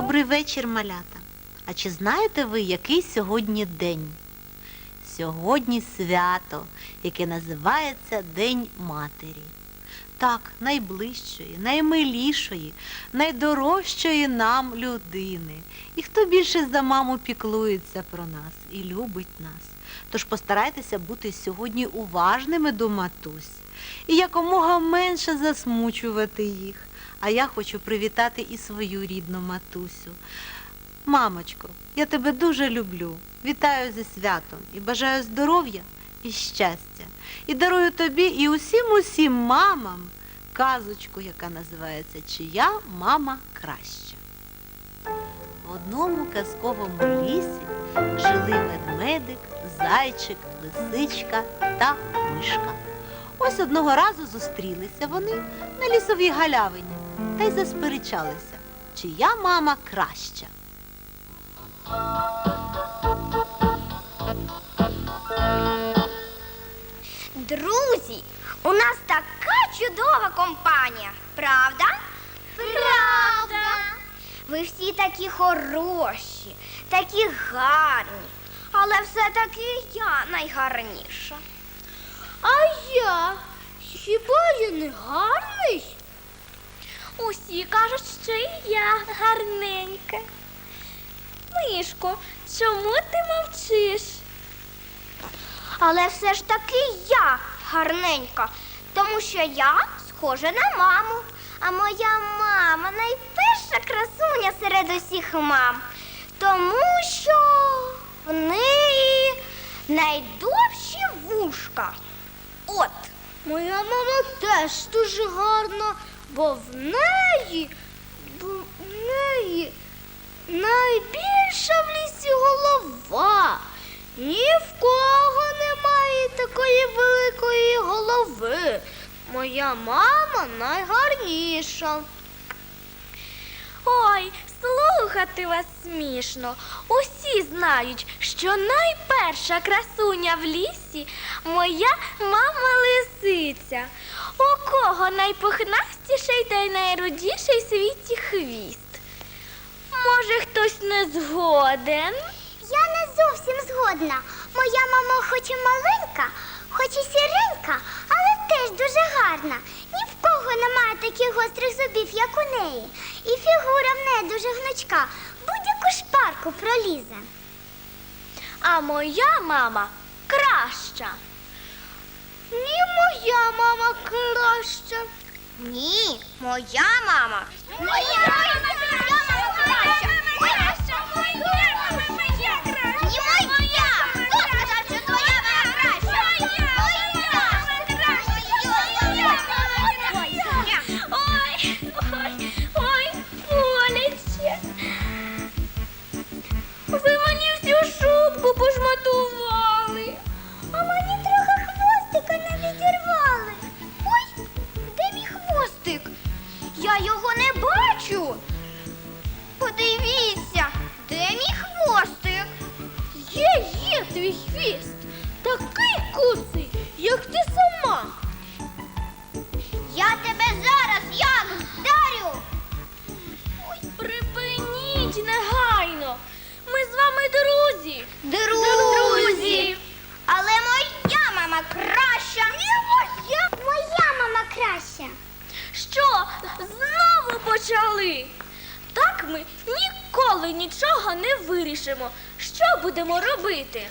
Добрий вечір, малята. А чи знаєте ви, який сьогодні день? Сьогодні свято, яке називається День Матері. Так, найближчої, наймилішої, найдорожчої нам людини. І хто більше за маму піклується про нас і любить нас. Тож постарайтеся бути сьогодні уважними до матусь і якомога менше засмучувати їх. А я хочу привітати і свою рідну матусю. Мамочко, я тебе дуже люблю. Вітаю зі святом і бажаю здоров'я і щастя. І дарую тобі і усім усім мамам казочку, яка називається Чия мама краща. В одному казковому лісі жили ведмедик, зайчик, лисичка та мишка. Ось одного разу зустрілися вони на лісовій галявині та й засперечалися, чия мама краща. Друзі, у нас така чудова компанія, правда? Правда. Ви всі такі хороші, такі гарні, але все-таки я найгарніша. А я? Хіба я не гарний? Усі кажуть, що і я гарненька. Мишко, чому ти мовчиш? Але все ж таки я гарненька, тому що я схожа на маму. А моя мама найперша красуня серед усіх мам, тому що в неї найдовші вушка. От. Моя мама теж дуже гарна, бо в неї, бо в неї найбільша в лісі голова. Ні в кого немає такої великої голови. Моя мама найгарніша. Ой, слухати вас смішно. Усі знають, що найперша красуня в лісі моя мама лисиця. У кого найпухнастіший та найрудіший в світі хвіст. Може, хтось не згоден? Я не зовсім згодна. Моя мама хоч і маленька, хоч і сіренька, але теж дуже гарна. Ні в кого немає таких гострих зубів, як у неї. І фігура в неї дуже гнучка. Будь-яку шпарку пролізе. А моя мама краща. Ні, моя мама краща. Ні, моя мама. Моя мама краща. Не вирішимо. Що будемо робити?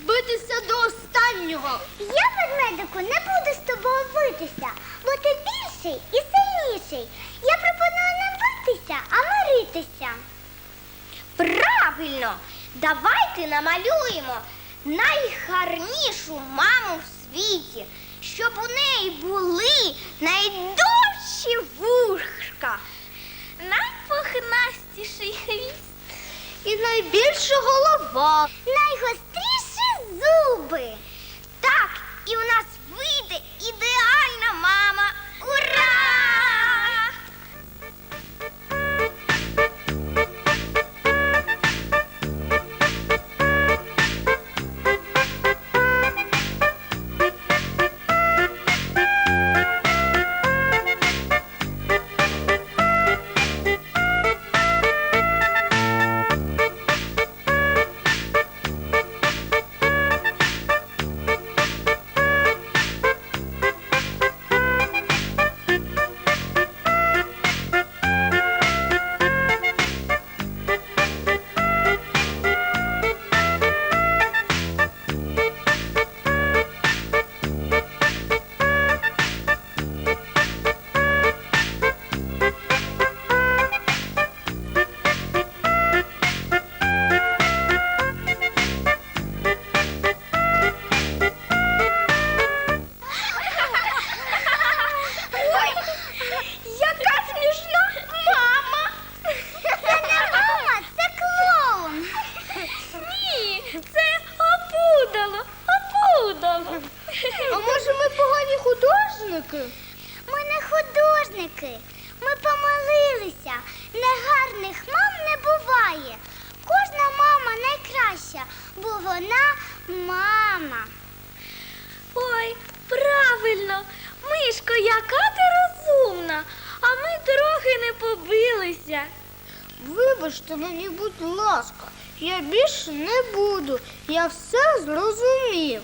Битися до останнього. Я, ведмедику, не буду з тобою битися, бо ти більший і сильніший. Я пропоную не битися, а миритися. Правильно, давайте намалюємо найгарнішу маму в світі, щоб у неї були найдовші вушка, найпухнастіший хвіст. І найбільша голова. Найгостріші зуби. вона мама. Ой, правильно, мишко, яка ти розумна, а ми трохи не побилися. Вибачте мені, будь ласка, я більше не буду. Я все зрозумів.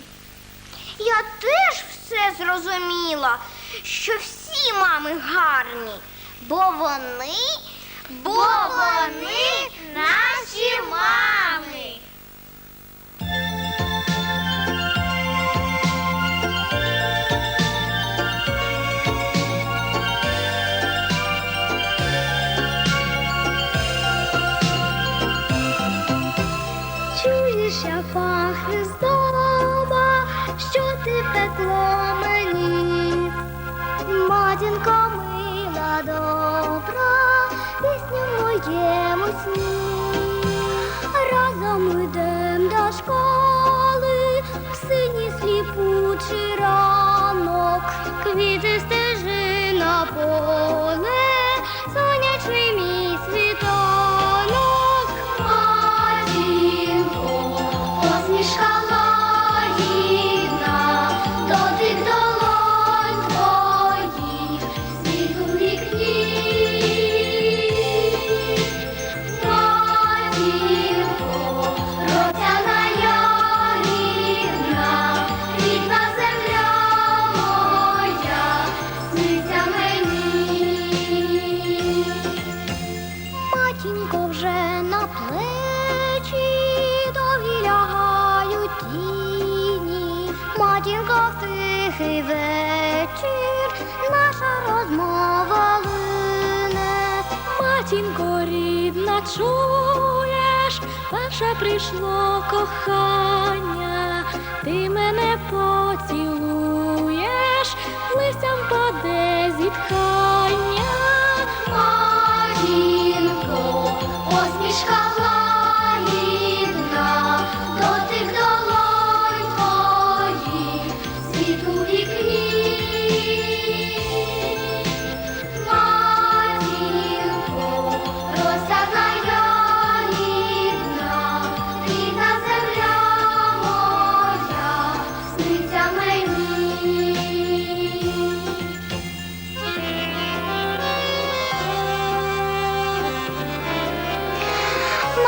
Я теж все зрозуміла, що всі мами гарні, бо вони, бо вони наші мами. В моєму сні. Разом йдем до школи, тихий вечір, наша розмова лине. Матінко рідна, чуєш, перше прийшло кохання, ти мене поцілуєш,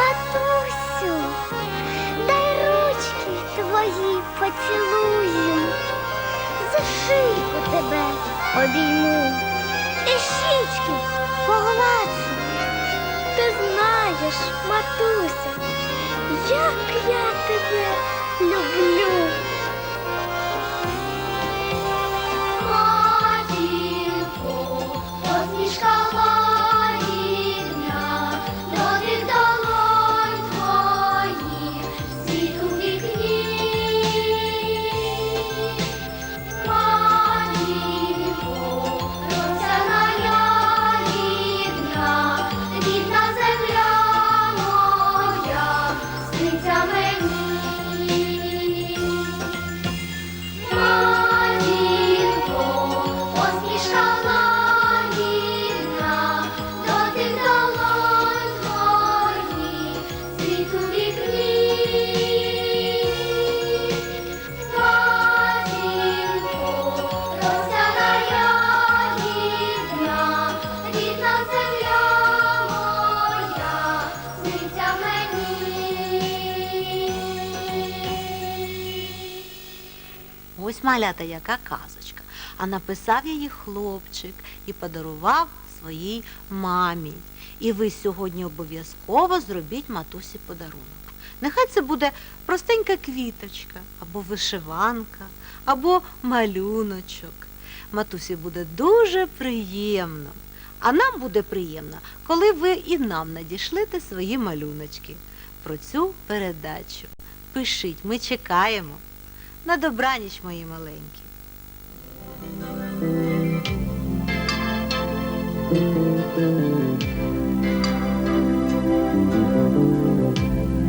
Матусю, дай ручки твої поцілую, за шийку тебе обійму і щічки погладжу. Ти знаєш, матуся, як я тебе люблю. Ось малята яка казочка. А написав її хлопчик і подарував своїй мамі. І ви сьогодні обов'язково зробіть матусі подарунок. Нехай це буде простенька квіточка, або вишиванка, або малюночок. Матусі буде дуже приємно. А нам буде приємно, коли ви і нам надішлете свої малюночки про цю передачу. Пишіть, ми чекаємо. На добраніч, мої маленькі.